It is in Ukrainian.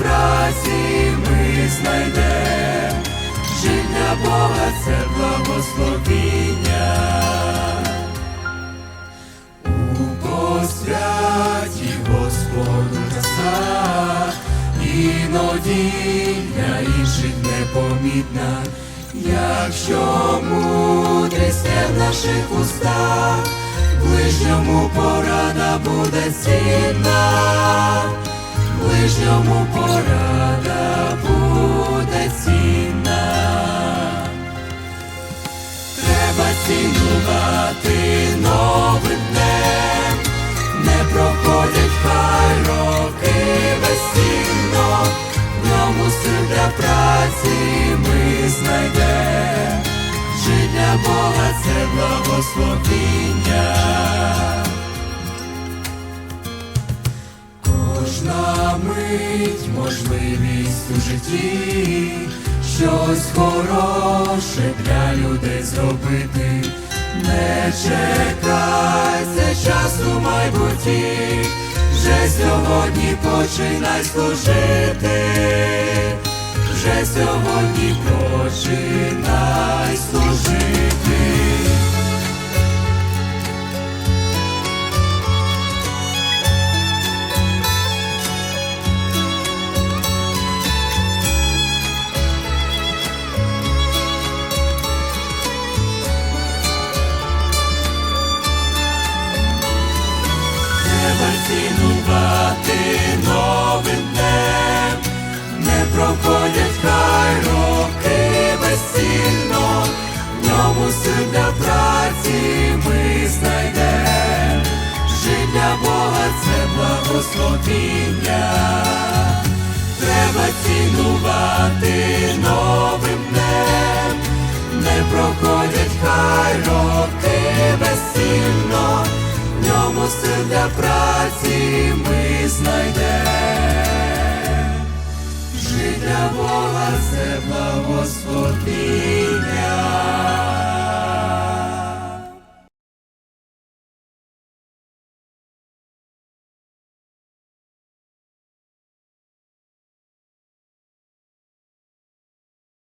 Праці ми знайдем, жить для Бога це благословіння. У посвяті Господу краса, іноді для інших непомітна, якщо мудрість в наших устах, ближньому порада буде цінна, ближньому порада буде цінна. Треба цінувати новим днем, не проходять хай роки безцінно, в ньому сил для праці ми знайдем, жить для Бога це благословіння. Можливість у житті, щось хороше для людей зробити. Не чекай, це час у майбутті, вже сьогодні починай служити, вже сьогодні починай цінувати новим днем, не проходять хай роки безцінно, в ньому сил для праці ми знайдем, жить для Бога це благословіння, треба цінувати новим днем, не проходять в для праці ми знайдемо, Жить для Бога це благословіння.